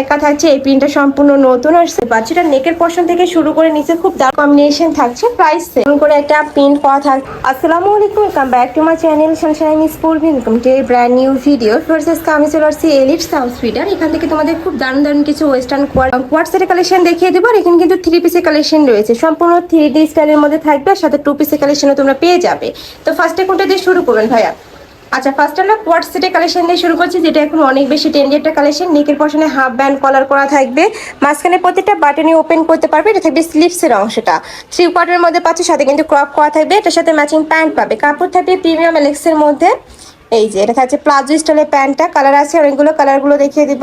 একা থাকছে, এই প্রিন্টটা সম্পূর্ণ নতুন আসছে বাচ্চাটা নেকের পশন থেকে শুরু করে নিচে খুব দাম কম্বিনেশন থাকছে প্রাইস করে একটা প্রিন্ট পাওয়া থাক আসসালামু আলাইকুম welcome back to my channel sunshine school welcome to a brand new video first আমি চলে আসছি এলিট সাউথ ফিডার এখান থেকে তোমাদের খুব দারুণ দারুণ কিছু ওয়েস্টার্ন কোয়ার সেটের কালেকশন দেখিয়ে দেবো, আর এখানে কিন্তু থ্রি পিসের কালেকশন রয়েছে। সম্পূর্ণ থ্রি ডি স্টাইলের মধ্যে থাকবে, আর সাথে টু পিসের কালেকশনও তোমরা পেয়ে যাবে। তো ফার্স্টে কোনটা দিয়ে শুরু করবেন ভাইয়া? আচ্ছা ফার্স্ট আমরা কোয়ার্ট সেটের কালেকশন দিয়ে শুরু করছি, যেটা এখন অনেক বেশি ট্রেন্ডি একটা কালেকশন নেকের পশনে হাফ ব্যান্ড কলার করা থাকবে। মাঝখানে প্রত্যেকটা বাটনে ওপেন করতে পারবে, এটা থাকবে স্লিপসের অংশটা। থ্রি কোয়ার্টের মধ্যে পাচ্ছে, সাথে কিন্তু ক্রপ করা থাকবে, এটার সাথে ম্যাচিং প্যান্ট পাবে। কাপড় থাকবে প্রিমিয়াম এলেক্সের মধ্যে। এই যে, এটা থাকছে প্লাজো স্টাইলের প্যান্টটা কালার আছে, অনেকগুলো কালারগুলো দেখিয়ে দিব।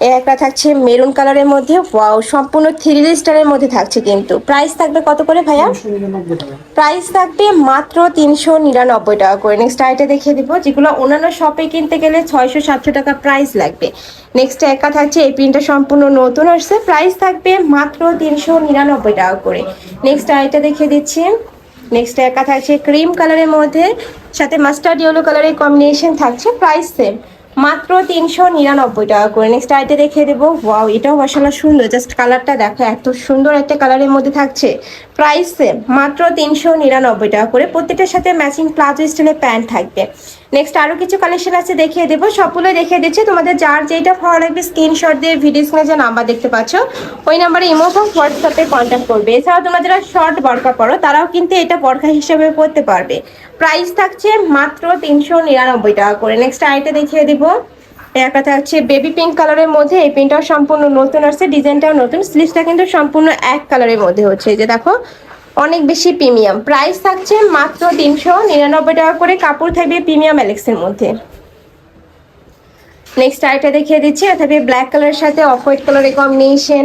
একটা থাকছে মেরুন কালারের মধ্যে। ওয়াও সম্পূর্ণ থ্রি ডি স্টাইলের মধ্যে থাকছে কিন্তু। প্রাইস থাকবে কত করে ভাইয়া? প্রাইস থাকবে মাত্র তিনশো নিরানব্বই টাকা করে। নেক্সট আইটা দেখিয়ে দিব, যেগুলো অন্যান্য শপে কিনতে গেলে ছয়শো সাতশো টাকা প্রাইস লাগবে। নেক্সট একা থাকছে, এই প্রিন্টটা সম্পূর্ণ নতুন আসছে। প্রাইস থাকবে মাত্র তিনশো নিরানব্বই টাকা করে। নেক্সট আইটা দেখিয়ে দিচ্ছি। নেক্সট একা থাকছে ক্রিম কালারের মধ্যে। সাথে মাস্টার্ড ইয়েলো কালারের কম্বিনেশন থাকছে। প্রাইস সেম মাত্র তিনশো নিরানব্বই টাকা করে। নেক্সট আইটে দেখে দেবো। ওয়াও এটাও মশলা সুন্দর। জাস্ট কালারটা দেখো, এত সুন্দর একটা কালারের মধ্যে থাকছে। প্রাইস সেম মাত্র তিনশো নিরানব্বই টাকা করে। প্রত্যেকটার সাথে ম্যাচিং প্লাজো স্টাইলের প্যান্ট থাকবে। নেক্সট আরও কিছু কালেকশন আছে, দেখিয়ে দেবো। সবগুলো দেখিয়ে দিচ্ছি। তোমাদের যার যেটা ভালো লাগবে স্ক্রিনশট দিয়ে ভিডিও স্ক্রিনে যে নাম্বার দেখতে পাচ্ছ, ওই নাম্বারে ইমো হোয়াটসঅ্যাপে কন্ট্যাক্ট করবে। এছাড়াও তোমরা যারা শর্ট বরকা পড়ো তারাও কিন্তু এটা বরকা হিসেবে পড়তে পারবে। প্রাইস থাকছে মাত্র তিনশো নিরানব্বই টাকা করে। নেক্সট আইটা দেখিয়ে দিব। একটা থাকছে বেবি পিঙ্ক কালারের মধ্যে। এই পিনটাও সম্পূর্ণ নতুন আসছে ডিজাইনটাও নতুন। স্লিভসটা কিন্তু সম্পূর্ণ এক কালারের মধ্যে হচ্ছে। যে দেখো অনেক বেশি প্রিমিয়াম। প্রাইস থাকছে মাত্র তিনশো নিরানব্বই টাকা করে, কাপড় থাকবে প্রিমিয়াম অ্যালেক্সের মধ্যে। নেক্সট আরেকটা দেখিয়ে দিচ্ছি, এটা থাকবে ব্ল্যাক কালারের সাথে অফ হোয়াইট কালারের কম্বিনেশন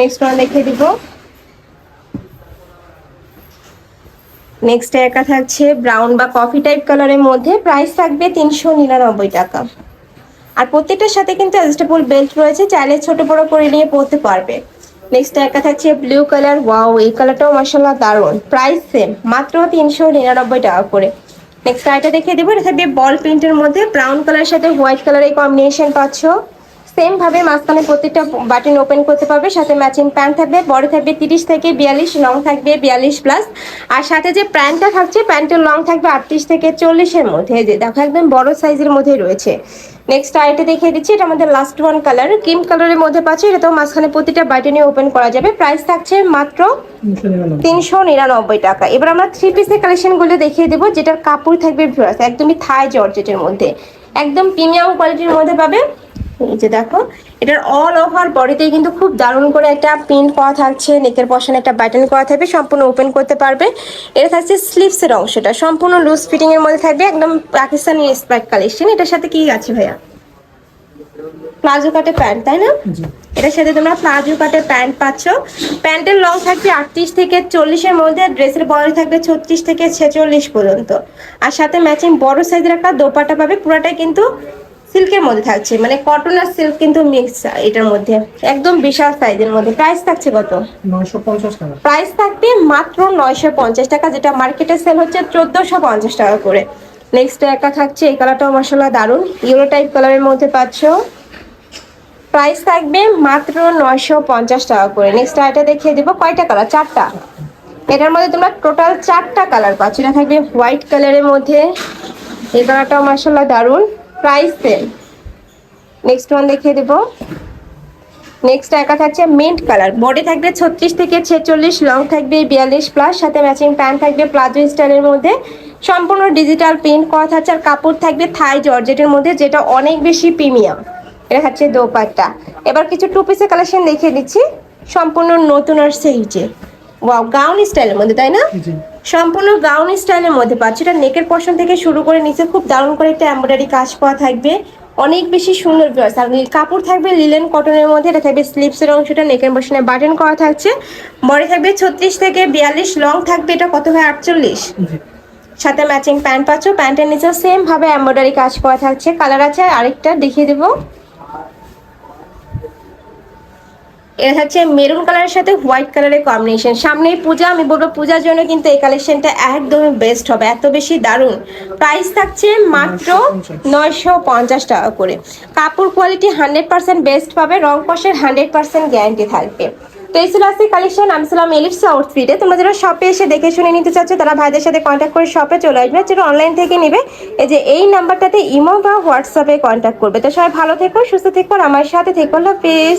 নেক্সট ওয়ান দেখিয়ে দিব। নেক্সট একা থাকছে ব্রাউন বা কফি টাইপ কালারের মধ্যে প্রাইস থাকবে তিনশো নিরানব্বই টাকা। আর প্রত্যেকটার সাথে কিন্তু অ্যাডজাস্টেবল বেল্ট রয়েছে, চাইলে ছোট বড় করে নিয়ে পরতে পারবে। নেক্সট একা থাকছে ব্লু কালার ওয়াও এই কালারটাও মাসাল্লাহ দারুণ। প্রাইস সেম মাত্র তিনশো নিরানব্বই টাকা করে। নেক্সট আইটা দেখিয়ে দেবো, এটা থাকবে বল প্রিন্টের মধ্যে। ব্রাউন কালারের সাথে হোয়াইট কালারের কম্বিনেশন পাচ্ছ। সেম ভাবে মাঝখানে প্রত্যেকটা বাটন ওপেন করতে পারবে, সাথে ম্যাচিং প্যান্ট থাকবে বড় থাকবে তিরিশ থেকে বিয়াল্লিশ লং থাকবে বিয়াল্লিশ প্লাস আর সাথে যে প্যান্টটা থাকছে, প্যান্টের লং থাকবে আটত্রিশ থেকে চল্লিশের মধ্যে। যে দেখো, একদম বড় সাইজের মধ্যে রয়েছে। নেক্সট আইটে দেখিয়ে দিচ্ছি, এটা আমাদের লাস্ট ওয়ান কালার ক্রিম কালারের মধ্যে পাচ্ছি, এটা তো মাঝখানে প্রতিটা বাইটে নিয়ে ওপেন করা যাবে। প্রাইস থাকছে মাত্র তিনশো নিরানব্বই টাকা। এবার আমরা থ্রি পিসের কালেকশনগুলো দেখিয়ে দেবো, যেটার কাপড় থাকবে ভিউয়ার্স, একদমই থাই জর্জেটের মধ্যে। একদম প্রিমিয়াম কোয়ালিটির মধ্যে পাবে। এই যে দেখো এটার অল ওভার বডিতে কিন্তু খুব দারুণ করে একটা প্রিন্ট করা থাকছে নেকের পশনে একটা বাটন করা থাকবে সম্পূর্ণ ওপেন করতে পারবে। এটা থাকছে স্লিভসের অংশটা সম্পূর্ণ লুজ ফিটিং এর মধ্যে থাকবে একদম পাকিস্তানি স্পাইক কালেকশন এটার সাথে কি আছে ভাইয়া? প্লাজো কাটে প্যান্ট তাই না? এটার সাথে তোমরা প্লাজো কাটে প্যান্ট পাচ্ছ। প্যান্টের লং থাকবে আটত্রিশ থেকে চল্লিশের মধ্যে ড্রেসের বডি থাকবে ছত্রিশ থেকে ছেচল্লিশ পর্যন্ত। আর সাথে ম্যাচিং বড় সাইজের একটা দোপাটা পাবে পুরাটাই কিন্তু সিল্কের মধ্যে থাকছে মানে কটন আর সিল্ক কিন্তু মিক্স এটার মধ্যে। একদম বিশাল সাইজের মধ্যে। প্রাইস থাকছে কত? নয়শো পঞ্চাশ টাকা। প্রাইস থাকবে মাত্র নয়শো পঞ্চাশ টাকা যেটা মার্কেটে সেল হচ্ছে চোদ্দোশো পঞ্চাশ টাকা করে। নেক্সট একটা থাকছে এই কালারটাও মশলা দারুণ। ইউরো টাইপ কালারের মধ্যে পাচ্ছ। প্রাইস থাকবে মাত্র নয়শো পঞ্চাশ টাকা করে। নেক্সট এটা দেখিয়ে দেবো কয়টা কালার চারটা। এটার মধ্যে তোমরা টোটাল চারটা কালার পাচ্ছ। এটা থাকবে হোয়াইট কালারের মধ্যে। এই কালারটাও মশলা দারুণ। প্রাইস সেম নেক্সট ওয়ান দেখিয়ে দেবো। নেক্সট একা থাকছে মিন্ট কালার বডি থাকবে ছত্রিশ থেকে ছেচল্লিশ লং থাকবে বিয়াল্লিশ প্লাস সাথে ম্যাচিং প্যান্ট থাকবে প্লাজো স্টাইলের মধ্যে। সম্পূর্ণ ডিজিটাল প্রিন্ট করা থাকছে আর কাপড় থাকবে থাই জর্জেটের মধ্যে, যেটা অনেক বেশি প্রিমিয়াম এটা হচ্ছে দোপাট্টা। এবার কিছু টু পিসের কালেকশন দেখিয়ে দিচ্ছি। সম্পূর্ণ নতুন আর সেইজে ওয়াও গাউন স্টাইলের মধ্যে, তাই না? সম্পূর্ণ গাউন স্টাইলের মধ্যে পাচ্ছি। এটা নেকের পশন থেকে শুরু করে নিচে খুব দারুণ করে একটা এমব্রয়ডারি কাজ করা থাকবে। অনেক বেশি সুন্দর ভিউয়ার্স আর কাপড় থাকবে লিলেন কটনের মধ্যে, এটা থাকবে স্লিপসের অংশটা নেকের পশনে বাটন করা থাকছে। বডি থাকবে ছত্রিশ থেকে বিয়াল্লিশ লং থাকবে এটা কত হয়? আটচল্লিশ। সাথে ম্যাচিং প্যান্ট পাচ্ছ প্যান্টের নিচেও সেম ভাবে এমব্রয়ডারি কাজ করা থাকছে। কালার আছে, আরেকটা দেখিয়ে দেবো। এটা হচ্ছে মেরুন কালারের সাথে হোয়াইট কালারের কম্বিনেশন সামনেই পূজা, আমি বলব পূজার জন্য কিন্তু এই কালেকশনটা একদমই বেস্ট হবে, এত বেশি দারুণ। প্রাইস থাকছে মাত্র নয়শো পঞ্চাশ টাকা করে। কাপড় কোয়ালিটি হান্ড্রেড পার্সেন্ট বেস্ট পাবে, রং কষের হান্ড্রেড পার্সেন্ট গ্যারান্টি থাকবে। তো এই ছিল আজকে কালেকশন আমি ছিলাম এলিপস আউটফিটে তোমরা যারা শপে এসে দেখে শুনে নিতে চাচ্ছ, তারা ভাইদের সাথে কন্ট্যাক্ট করে শপে চলে আসবে। যেটা অনলাইন থেকে নেবে, এই যে এই নাম্বারটাতে ইমো বা হোয়াটসঅ্যাপে কন্ট্যাক্ট করবে। তো সবাই ভালো থেকো, সুস্থ থেকো আমার সাথে থেকো প্লিজ